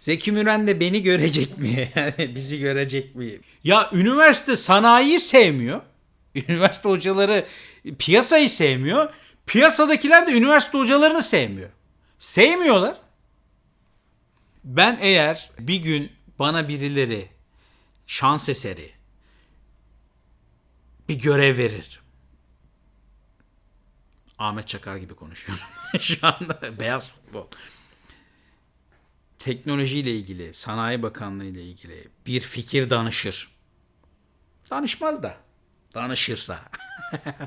Zeki Müren de beni görecek mi? Bizi görecek mi? Ya üniversite sanayiyi sevmiyor. Üniversite hocaları piyasayı sevmiyor. Piyasadakiler de üniversite hocalarını sevmiyor. Sevmiyorlar. Ben eğer bir gün bana birileri şans eseri bir görev verir. Ahmet Çakar gibi konuşuyorum. Şu anda beyaz futbol. Teknolojiyle ilgili, Sanayi Bakanlığı ile ilgili bir fikir danışır. Danışmaz da. Danışırsa.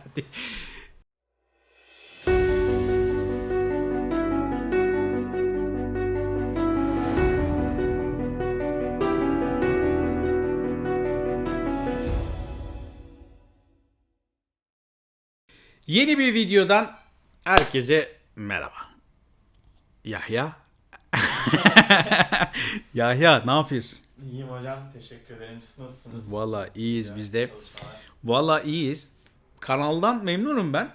Yeni bir videodan herkese merhaba. Yahya. Yahya ne yapıyorsun? İyiyim hocam. Teşekkür ederim. Siz nasılsınız? Vallahi iyiyiz Güzel biz de. Valla iyiyiz. Kanaldan memnunum ben.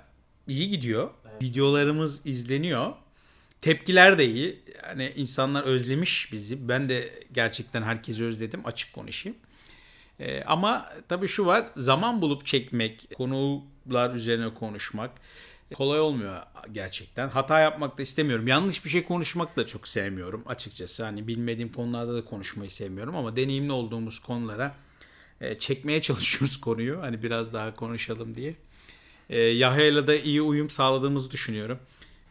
İyi gidiyor. Videolarımız izleniyor. Tepkiler de iyi. Yani insanlar özlemiş bizi. Ben de gerçekten herkesi özledim. Açık konuşayım. Ee, ama tabii şu var. Zaman bulup çekmek, konular üzerine konuşmak kolay olmuyor gerçekten. Hata yapmak da istemiyorum. Yanlış bir şey konuşmak da çok sevmiyorum açıkçası. Hani bilmediğim konularda da konuşmayı sevmiyorum ama deneyimli olduğumuz konulara e, çekmeye çalışıyoruz konuyu. Hani biraz daha konuşalım diye. E, Yahya'yla da iyi uyum sağladığımızı düşünüyorum.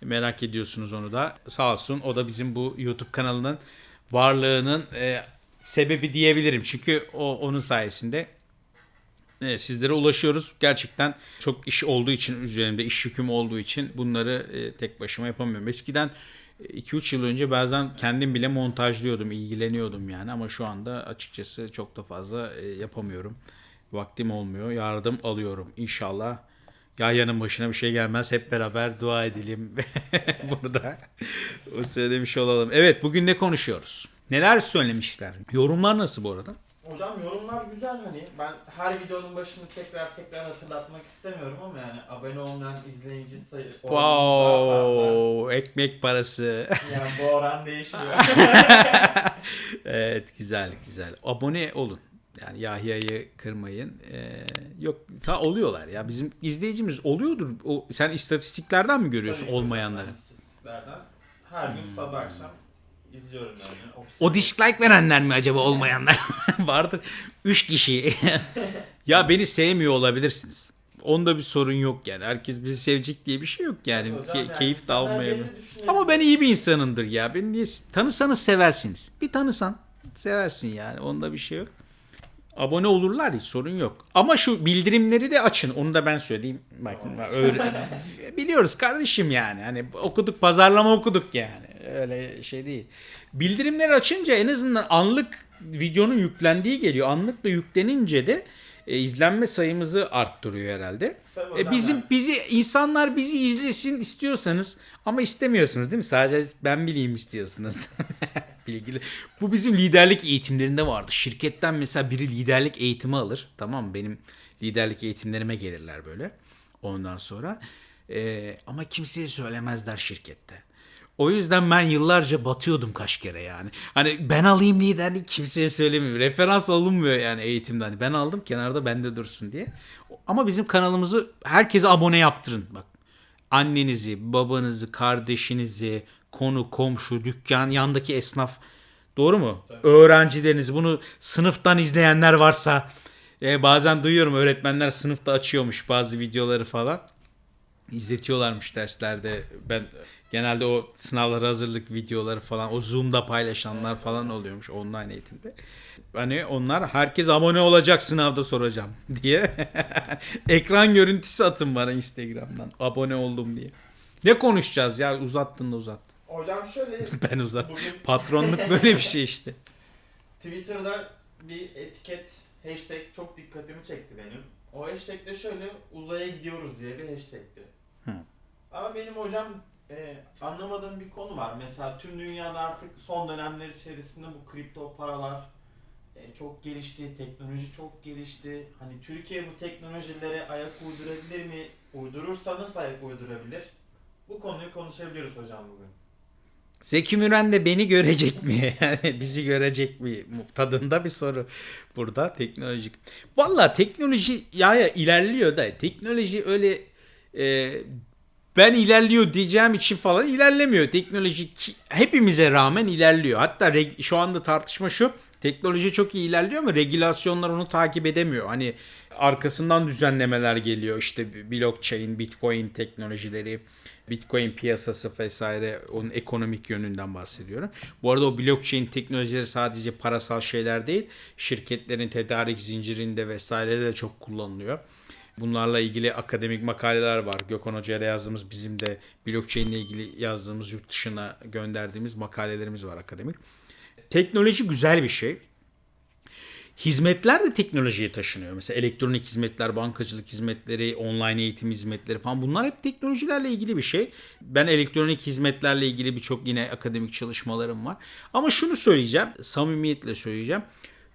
Merak ediyorsunuz onu da. Sağ olsun o da bizim bu YouTube kanalının varlığının e, sebebi diyebilirim. Çünkü o onun sayesinde e, sizlere ulaşıyoruz. Gerçekten çok iş olduğu için üzerimde iş yüküm olduğu için bunları e, tek başıma yapamıyorum. Eskiden 2-3 yıl önce bazen kendim bile montajlıyordum, ilgileniyordum yani ama şu anda açıkçası çok da fazla e, yapamıyorum. Vaktim olmuyor. Yardım alıyorum. İnşallah Yahya'nın başına bir şey gelmez. Hep beraber dua edelim. Burada o söylemiş olalım. Evet bugün ne konuşuyoruz? Neler söylemişler? Yorumlar nasıl bu arada? Hocam yorumlar güzel hani. Ben her videonun başını tekrar tekrar hatırlatmak istemiyorum ama yani abone olmayan izleyici sayı. Wow, ekmek parası. Yani bu oran değişmiyor. evet güzel güzel. Abone olun. Yani Yahya'yı kırmayın. Ee, yok sa oluyorlar ya. Bizim izleyicimiz oluyordur. O sen istatistiklerden mi görüyorsun Tabii olmayanları? istatistiklerden her gün sabah akşam izliyorum yani. Ofise- O dislike verenler mi acaba olmayanlar? Vardır. Üç kişi. ya beni sevmiyor olabilirsiniz. Onda bir sorun yok yani. Herkes bizi sevecek diye bir şey yok yani. Hocam Ke- yani keyif de insanlar almayabilir. Ama ben iyi bir insanımdır ya. Beni niye tanısanız seversiniz. Bir tanısan seversin yani. Onda bir şey yok. Abone olurlar hiç sorun yok. Ama şu bildirimleri de açın. Onu da ben söyleyeyim. Bak, öyle, biliyoruz kardeşim yani. Hani okuduk pazarlama okuduk yani. Öyle şey değil. Bildirimleri açınca en azından anlık videonun yüklendiği geliyor. Anlıkla yüklenince de e, izlenme sayımızı arttırıyor herhalde. Tabii E, bizim bizi insanlar bizi izlesin istiyorsanız ama istemiyorsunuz değil mi? Sadece ben bileyim istiyorsunuz. Bilgili. Bu bizim liderlik eğitimlerinde vardı. Şirketten mesela biri liderlik eğitimi alır. Tamam mı? Benim liderlik eğitimlerime gelirler böyle. Ondan sonra. E, ama kimseye söylemezler şirkette. O yüzden ben yıllarca batıyordum kaç kere yani. Hani ben alayım liderliği kimseye söylemiyorum. Referans olunmuyor yani eğitimde. Hani ben aldım kenarda bende dursun diye. Ama bizim kanalımızı herkese abone yaptırın. Bak annenizi, babanızı, kardeşinizi, konu, komşu, dükkan, yandaki esnaf. Doğru mu? Öğrencilerinizi bunu sınıftan izleyenler varsa e, bazen duyuyorum öğretmenler sınıfta açıyormuş bazı videoları falan izletiyorlarmış derslerde. Ben genelde o sınavlara hazırlık videoları falan o Zoom'da paylaşanlar falan oluyormuş online eğitimde. Hani onlar herkes abone olacak sınavda soracağım diye ekran görüntüsü atın bana Instagram'dan abone oldum diye. Ne konuşacağız ya uzattın da uzattın. Hocam şöyle Ben uzattım. bugün Patronluk böyle bir şey işte. Twitter'da bir etiket hashtag çok dikkatimi çekti benim. O hashtag de şöyle uzaya gidiyoruz diye bir hashtag'ti. Hı. Ama benim hocam e, anlamadığım bir konu var. Mesela tüm dünyada artık son dönemler içerisinde bu kripto paralar e, çok gelişti, teknoloji çok gelişti. Hani Türkiye bu teknolojilere ayak uydurabilir mi? Uydurursa nasıl ayak uydurabilir? Bu konuyu konuşabiliriz hocam bugün. Zeki Müren de beni görecek mi? Bizi görecek mi? Tadında bir soru burada teknolojik. Valla teknoloji ya ya ilerliyor da teknoloji öyle e, ben ilerliyor diyeceğim için falan ilerlemiyor. Teknoloji hepimize rağmen ilerliyor. Hatta şu anda tartışma şu. Teknoloji çok iyi ilerliyor ama regülasyonlar onu takip edemiyor. Hani arkasından düzenlemeler geliyor. İşte blockchain, bitcoin teknolojileri, bitcoin piyasası vesaire onun ekonomik yönünden bahsediyorum. Bu arada o blockchain teknolojileri sadece parasal şeyler değil. Şirketlerin tedarik zincirinde vesairede de çok kullanılıyor. Bunlarla ilgili akademik makaleler var. Gökhan Hoca yazdığımız bizim de blockchain ile ilgili yazdığımız yurt dışına gönderdiğimiz makalelerimiz var akademik. Teknoloji güzel bir şey. Hizmetler de teknolojiye taşınıyor. Mesela elektronik hizmetler, bankacılık hizmetleri, online eğitim hizmetleri falan bunlar hep teknolojilerle ilgili bir şey. Ben elektronik hizmetlerle ilgili birçok yine akademik çalışmalarım var. Ama şunu söyleyeceğim, samimiyetle söyleyeceğim.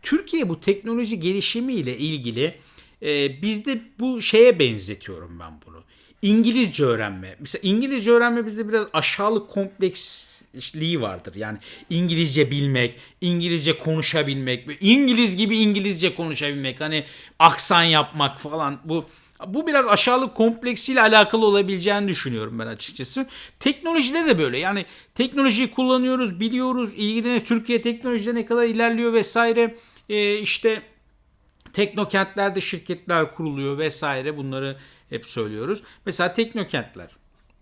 Türkiye bu teknoloji gelişimiyle ilgili e, bizde bu şeye benzetiyorum ben bunu. İngilizce öğrenme. Mesela İngilizce öğrenme bizde biraz aşağılık kompleksliği vardır. Yani İngilizce bilmek, İngilizce konuşabilmek, İngiliz gibi İngilizce konuşabilmek, hani aksan yapmak falan bu bu biraz aşağılık kompleksiyle alakalı olabileceğini düşünüyorum ben açıkçası. Teknolojide de böyle. Yani teknolojiyi kullanıyoruz, biliyoruz, ilgileniyoruz. Türkiye teknolojide ne kadar ilerliyor vesaire. Ee, işte Teknokentlerde şirketler kuruluyor vesaire bunları hep söylüyoruz. Mesela teknokentler.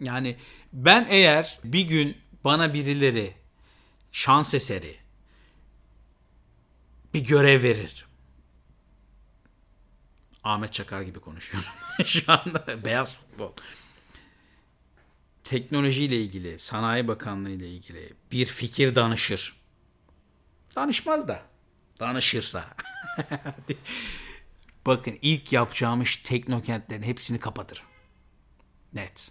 Yani ben eğer bir gün bana birileri şans eseri bir görev verir. Ahmet Çakar gibi konuşuyorum şu anda. Beyaz futbol. Teknolojiyle ilgili, Sanayi Bakanlığı ile ilgili bir fikir danışır. Danışmaz da. Danışırsa. Bakın ilk yapacağım iş teknokentlerin hepsini kapatırım. Net.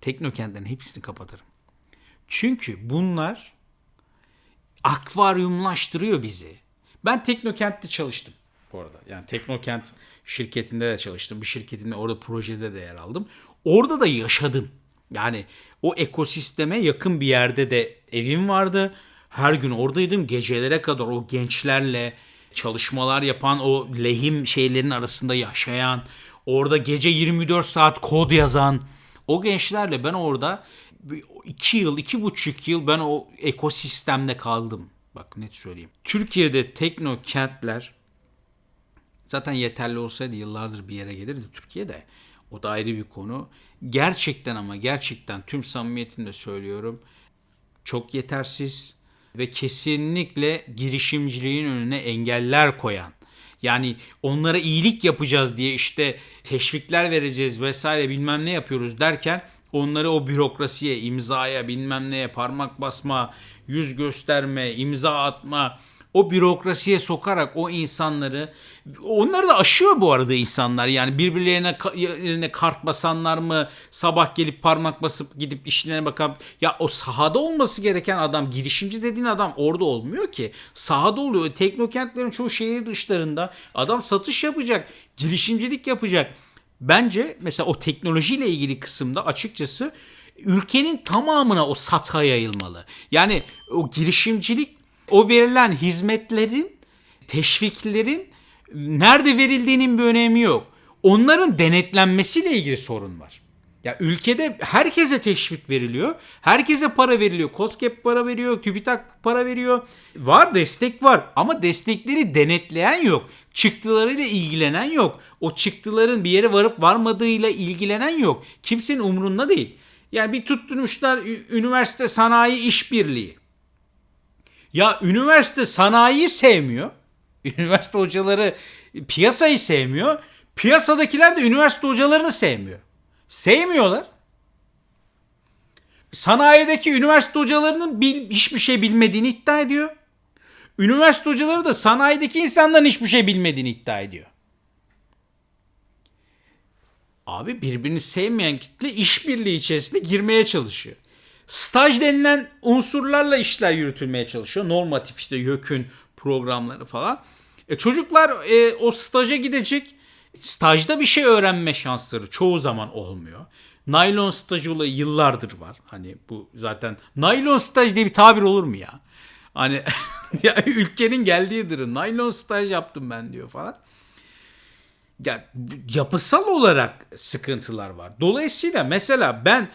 Teknokentlerin hepsini kapatırım. Çünkü bunlar akvaryumlaştırıyor bizi. Ben Teknokent'te çalıştım bu arada. Yani Teknokent şirketinde de çalıştım. Bir şirketimde orada projede de yer aldım. Orada da yaşadım. Yani o ekosisteme yakın bir yerde de evim vardı. Her gün oradaydım. Gecelere kadar o gençlerle çalışmalar yapan, o lehim şeylerin arasında yaşayan, orada gece 24 saat kod yazan o gençlerle ben orada 2 yıl, iki buçuk yıl ben o ekosistemde kaldım. Bak net söyleyeyim. Türkiye'de teknokentler zaten yeterli olsaydı yıllardır bir yere gelirdi Türkiye'de. O da ayrı bir konu. Gerçekten ama gerçekten tüm samimiyetimle söylüyorum. Çok yetersiz ve kesinlikle girişimciliğin önüne engeller koyan. Yani onlara iyilik yapacağız diye işte teşvikler vereceğiz vesaire bilmem ne yapıyoruz derken onları o bürokrasiye, imzaya, bilmem neye parmak basma, yüz gösterme, imza atma o bürokrasiye sokarak o insanları onları da aşıyor bu arada insanlar. Yani birbirlerine yerine kart basanlar mı sabah gelip parmak basıp gidip işlerine bakan ya o sahada olması gereken adam girişimci dediğin adam orada olmuyor ki. Sahada oluyor. Teknokentlerin çoğu şehir dışlarında adam satış yapacak girişimcilik yapacak. Bence mesela o teknolojiyle ilgili kısımda açıkçası ülkenin tamamına o sata yayılmalı. Yani o girişimcilik o verilen hizmetlerin, teşviklerin nerede verildiğinin bir önemi yok. Onların denetlenmesiyle ilgili sorun var. Ya ülkede herkese teşvik veriliyor. Herkese para veriliyor. COSGAP para veriyor, TÜBİTAK para veriyor. Var destek var ama destekleri denetleyen yok. Çıktılarıyla ilgilenen yok. O çıktıların bir yere varıp varmadığıyla ilgilenen yok. Kimsenin umrunda değil. Yani bir tutturmuşlar üniversite sanayi işbirliği. Ya üniversite sanayiyi sevmiyor. Üniversite hocaları piyasayı sevmiyor. Piyasadakiler de üniversite hocalarını sevmiyor. Sevmiyorlar. Sanayideki üniversite hocalarının bil- hiçbir şey bilmediğini iddia ediyor. Üniversite hocaları da sanayideki insanların hiçbir şey bilmediğini iddia ediyor. Abi birbirini sevmeyen kitle işbirliği içerisinde girmeye çalışıyor. Staj denilen unsurlarla işler yürütülmeye çalışıyor. Normatif işte YÖK'ün programları falan. E çocuklar e, o staja gidecek. Stajda bir şey öğrenme şansları çoğu zaman olmuyor. Naylon stajı olayı yıllardır var. Hani bu zaten naylon staj diye bir tabir olur mu ya? Hani ya ülkenin geldiği durum. Naylon staj yaptım ben diyor falan. Ya yapısal olarak sıkıntılar var. Dolayısıyla mesela ben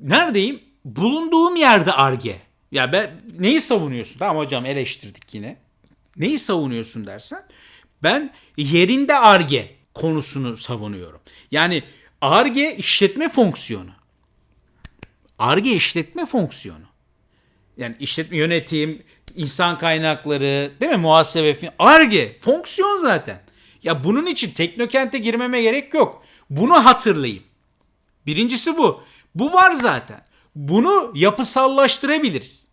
neredeyim? Bulunduğum yerde arge. Ya ben neyi savunuyorsun? Tamam hocam eleştirdik yine. Neyi savunuyorsun dersen ben yerinde arge konusunu savunuyorum. Yani arge işletme fonksiyonu. Arge işletme fonksiyonu. Yani işletme yönetim, insan kaynakları, değil mi? Muhasebe, arge fonksiyon zaten. Ya bunun için teknokente girmeme gerek yok. Bunu hatırlayayım. Birincisi bu. Bu var zaten. Bunu yapısallaştırabiliriz.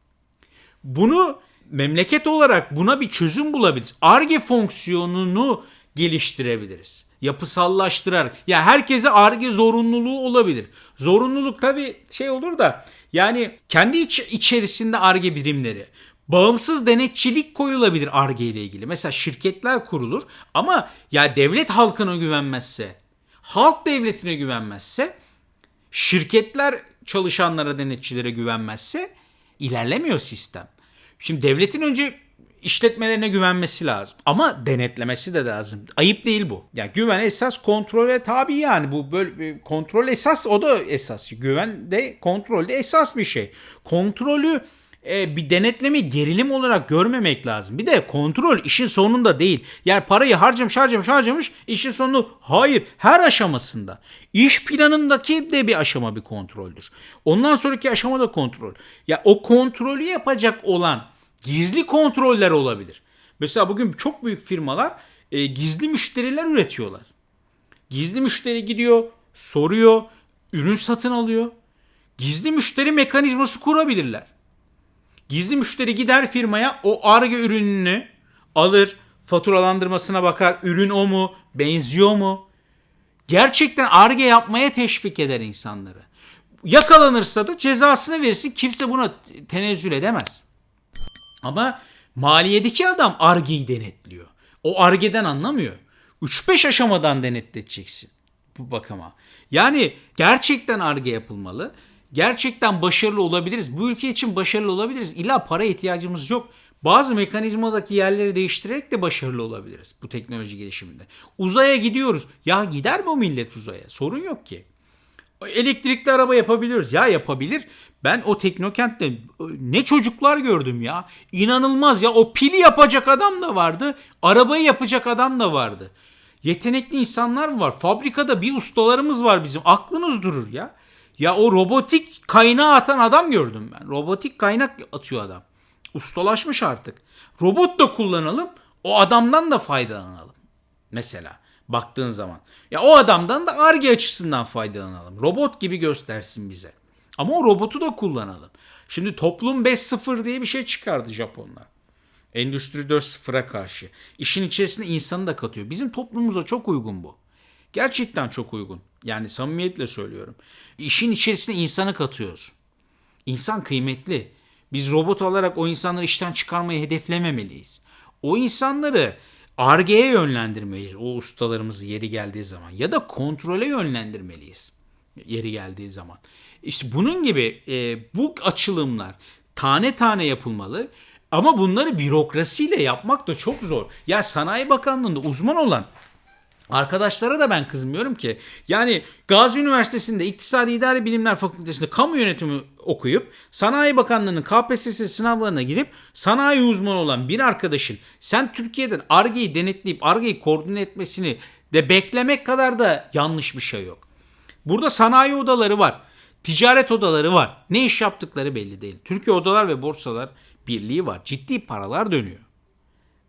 Bunu memleket olarak buna bir çözüm bulabiliriz. ARGE fonksiyonunu geliştirebiliriz. Yapısallaştırarak. Ya herkese ARGE zorunluluğu olabilir. Zorunluluk tabii şey olur da yani kendi iç, içerisinde ARGE birimleri bağımsız denetçilik koyulabilir ARGE ile ilgili. Mesela şirketler kurulur ama ya devlet halkına güvenmezse, halk devletine güvenmezse şirketler çalışanlara, denetçilere güvenmezse ilerlemiyor sistem. Şimdi devletin önce işletmelerine güvenmesi lazım. Ama denetlemesi de lazım. Ayıp değil bu. Ya güven esas kontrole tabi yani. Bu böyle kontrol esas o da esas. Güven de kontrol de esas bir şey. Kontrolü e, bir denetleme gerilim olarak görmemek lazım. Bir de kontrol işin sonunda değil. Yani parayı harcamış harcamış harcamış işin sonu hayır her aşamasında. İş planındaki de bir aşama bir kontroldür. Ondan sonraki aşama da kontrol. Ya o kontrolü yapacak olan gizli kontroller olabilir. Mesela bugün çok büyük firmalar e, gizli müşteriler üretiyorlar. Gizli müşteri gidiyor, soruyor, ürün satın alıyor. Gizli müşteri mekanizması kurabilirler. Gizli müşteri gider firmaya o arge ürününü alır, faturalandırmasına bakar. Ürün o mu? Benziyor mu? Gerçekten arge yapmaya teşvik eder insanları. Yakalanırsa da cezasını verirsin. Kimse buna tenezzül edemez. Ama maliyedeki adam argeyi denetliyor. O argeden anlamıyor. 3-5 aşamadan denetleteceksin bu bakıma. Yani gerçekten arge yapılmalı. Gerçekten başarılı olabiliriz. Bu ülke için başarılı olabiliriz. İlla para ihtiyacımız yok. Bazı mekanizmadaki yerleri değiştirerek de başarılı olabiliriz bu teknoloji gelişiminde. Uzaya gidiyoruz. Ya gider mi o millet uzaya? Sorun yok ki. Elektrikli araba yapabiliyoruz. Ya yapabilir. Ben o teknokentte ne çocuklar gördüm ya. İnanılmaz ya. O pili yapacak adam da vardı. Arabayı yapacak adam da vardı. Yetenekli insanlar var. Fabrikada bir ustalarımız var bizim. Aklınız durur ya. Ya o robotik kaynağı atan adam gördüm ben. Robotik kaynak atıyor adam. Ustalaşmış artık. Robot da kullanalım. O adamdan da faydalanalım. Mesela baktığın zaman. Ya o adamdan da arge açısından faydalanalım. Robot gibi göstersin bize. Ama o robotu da kullanalım. Şimdi toplum 5.0 diye bir şey çıkardı Japonlar. Endüstri 4.0'a karşı. İşin içerisine insanı da katıyor. Bizim toplumumuza çok uygun bu. Gerçekten çok uygun. Yani samimiyetle söylüyorum. İşin içerisine insanı katıyoruz. İnsan kıymetli. Biz robot olarak o insanları işten çıkarmayı hedeflememeliyiz. O insanları argeye yönlendirmeliyiz. O ustalarımızı yeri geldiği zaman. Ya da kontrole yönlendirmeliyiz. Yeri geldiği zaman. İşte bunun gibi e, bu açılımlar tane tane yapılmalı. Ama bunları bürokrasiyle yapmak da çok zor. Ya Sanayi Bakanlığı'nda uzman olan Arkadaşlara da ben kızmıyorum ki. Yani Gazi Üniversitesi'nde İktisadi İdari Bilimler Fakültesi'nde kamu yönetimi okuyup Sanayi Bakanlığı'nın KPSS sınavlarına girip sanayi uzmanı olan bir arkadaşın sen Türkiye'den ARGE'yi denetleyip ARGE'yi koordine etmesini de beklemek kadar da yanlış bir şey yok. Burada sanayi odaları var. Ticaret odaları var. Ne iş yaptıkları belli değil. Türkiye Odalar ve Borsalar Birliği var. Ciddi paralar dönüyor.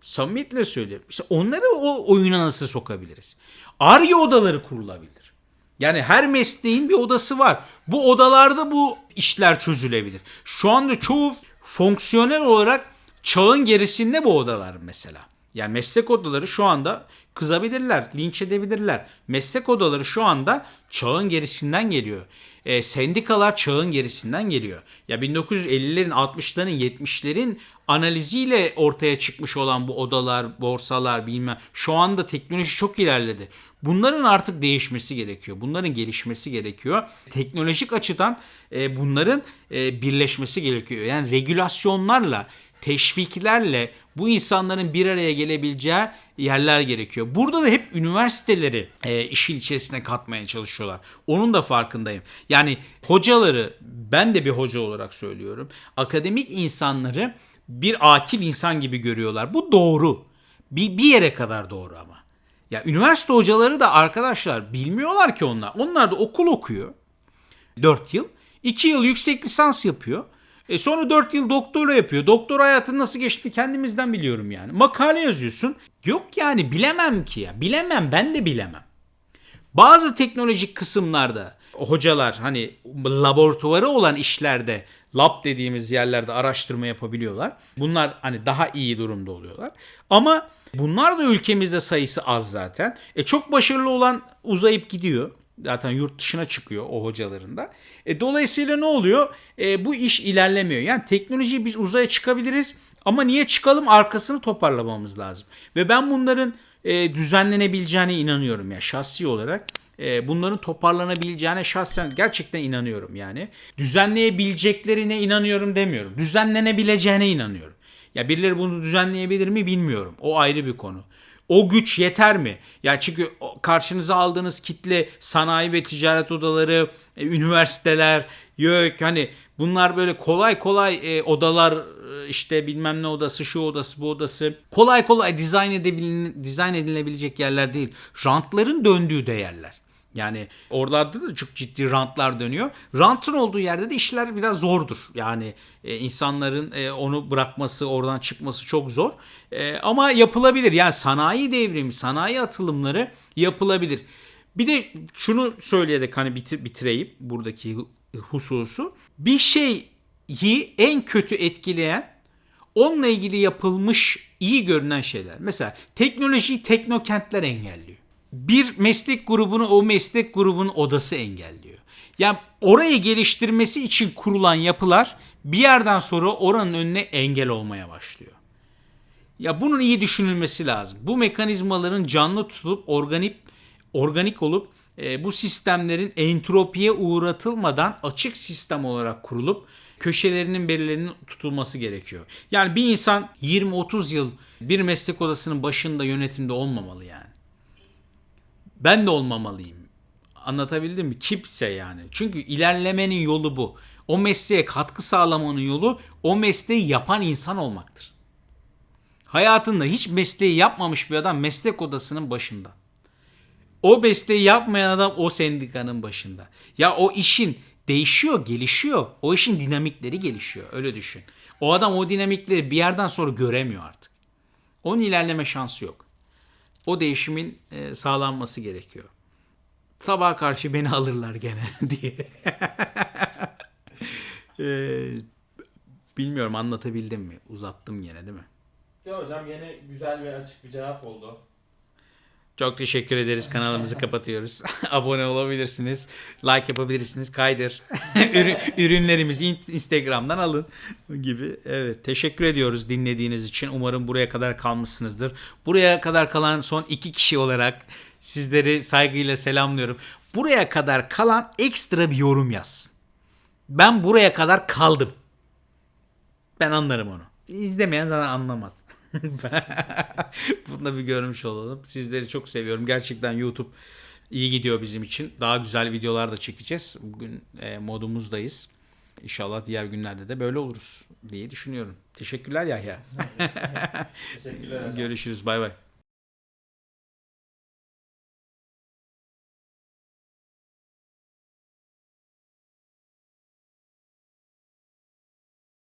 Samimiyetle söylüyorum. İşte onları o oyuna nasıl sokabiliriz? Arge odaları kurulabilir. Yani her mesleğin bir odası var. Bu odalarda bu işler çözülebilir. Şu anda çoğu fonksiyonel olarak çağın gerisinde bu odalar mesela. Yani meslek odaları şu anda kızabilirler, linç edebilirler. Meslek odaları şu anda çağın gerisinden geliyor. E, sendikalar çağın gerisinden geliyor. Ya 1950'lerin, 60'ların, 70'lerin analiziyle ortaya çıkmış olan bu odalar, borsalar bilmem şu anda teknoloji çok ilerledi. Bunların artık değişmesi gerekiyor. Bunların gelişmesi gerekiyor. Teknolojik açıdan e, bunların e, birleşmesi gerekiyor. Yani regülasyonlarla, teşviklerle bu insanların bir araya gelebileceği yerler gerekiyor. Burada da hep üniversiteleri e, işin içerisine katmaya çalışıyorlar. Onun da farkındayım. Yani hocaları ben de bir hoca olarak söylüyorum. Akademik insanları bir akil insan gibi görüyorlar. Bu doğru. Bir, bir yere kadar doğru ama. Ya üniversite hocaları da arkadaşlar bilmiyorlar ki onlar. Onlar da okul okuyor. 4 yıl. 2 yıl yüksek lisans yapıyor. E sonra 4 yıl doktora yapıyor. Doktora hayatın nasıl geçti kendimizden biliyorum yani. Makale yazıyorsun. Yok yani bilemem ki ya. Bilemem ben de bilemem. Bazı teknolojik kısımlarda hocalar hani laboratuvarı olan işlerde lab dediğimiz yerlerde araştırma yapabiliyorlar. Bunlar hani daha iyi durumda oluyorlar. Ama bunlar da ülkemizde sayısı az zaten. E çok başarılı olan uzayıp gidiyor. Zaten yurt dışına çıkıyor o hocaların da. E dolayısıyla ne oluyor? E bu iş ilerlemiyor. Yani teknolojiyi biz uzaya çıkabiliriz ama niye çıkalım arkasını toparlamamız lazım. Ve ben bunların e, düzenlenebileceğine inanıyorum ya şahsi olarak. E, bunların toparlanabileceğine şahsen gerçekten inanıyorum yani. Düzenleyebileceklerine inanıyorum demiyorum. Düzenlenebileceğine inanıyorum. Ya birileri bunu düzenleyebilir mi bilmiyorum. O ayrı bir konu. O güç yeter mi? Ya çünkü karşınıza aldığınız kitle sanayi ve ticaret odaları, e, üniversiteler, yok hani bunlar böyle kolay kolay e, odalar e, işte bilmem ne odası, şu odası, bu odası kolay kolay dizayn edebil dizayn edilebilecek yerler değil. Rantların döndüğü de yerler. Yani oralarda da çok ciddi rantlar dönüyor. Rantın olduğu yerde de işler biraz zordur. Yani e, insanların e, onu bırakması, oradan çıkması çok zor. E, ama yapılabilir. Yani sanayi devrimi, sanayi atılımları yapılabilir. Bir de şunu söyleyerek hani bitir, bitireyim buradaki hususu. Bir şeyi en kötü etkileyen onunla ilgili yapılmış iyi görünen şeyler. Mesela teknolojiyi teknokentler engelliyor. Bir meslek grubunu o meslek grubunun odası engelliyor. Yani orayı geliştirmesi için kurulan yapılar bir yerden sonra oranın önüne engel olmaya başlıyor. Ya bunun iyi düşünülmesi lazım. Bu mekanizmaların canlı tutulup organik organik olup e, bu sistemlerin entropiye uğratılmadan açık sistem olarak kurulup köşelerinin belirlerinin tutulması gerekiyor. Yani bir insan 20-30 yıl bir meslek odasının başında yönetimde olmamalı yani. Ben de olmamalıyım. Anlatabildim mi? Kimse yani. Çünkü ilerlemenin yolu bu. O mesleğe katkı sağlamanın yolu o mesleği yapan insan olmaktır. Hayatında hiç mesleği yapmamış bir adam meslek odasının başında. O mesleği yapmayan adam o sendikanın başında. Ya o işin değişiyor, gelişiyor. O işin dinamikleri gelişiyor. Öyle düşün. O adam o dinamikleri bir yerden sonra göremiyor artık. Onun ilerleme şansı yok. O değişimin e, sağlanması gerekiyor. Sabaha karşı beni alırlar gene diye. E, bilmiyorum anlatabildim mi? Uzattım gene değil mi? Ya hocam yine güzel ve açık bir cevap oldu. Çok teşekkür ederiz. Kanalımızı kapatıyoruz. Abone olabilirsiniz. Like yapabilirsiniz. Kaydır. Ürün, ürünlerimizi in- Instagram'dan alın gibi. Evet. Teşekkür ediyoruz dinlediğiniz için. Umarım buraya kadar kalmışsınızdır. Buraya kadar kalan son iki kişi olarak sizleri saygıyla selamlıyorum. Buraya kadar kalan ekstra bir yorum yazsın. Ben buraya kadar kaldım. Ben anlarım onu. İzlemeyen zaten anlamaz. Bunu da bir görmüş olalım. Sizleri çok seviyorum. Gerçekten YouTube iyi gidiyor bizim için. Daha güzel videolar da çekeceğiz. Bugün e, modumuzdayız. İnşallah diğer günlerde de böyle oluruz diye düşünüyorum. Teşekkürler Yahya. Teşekkürler. Görüşürüz. Bay bay.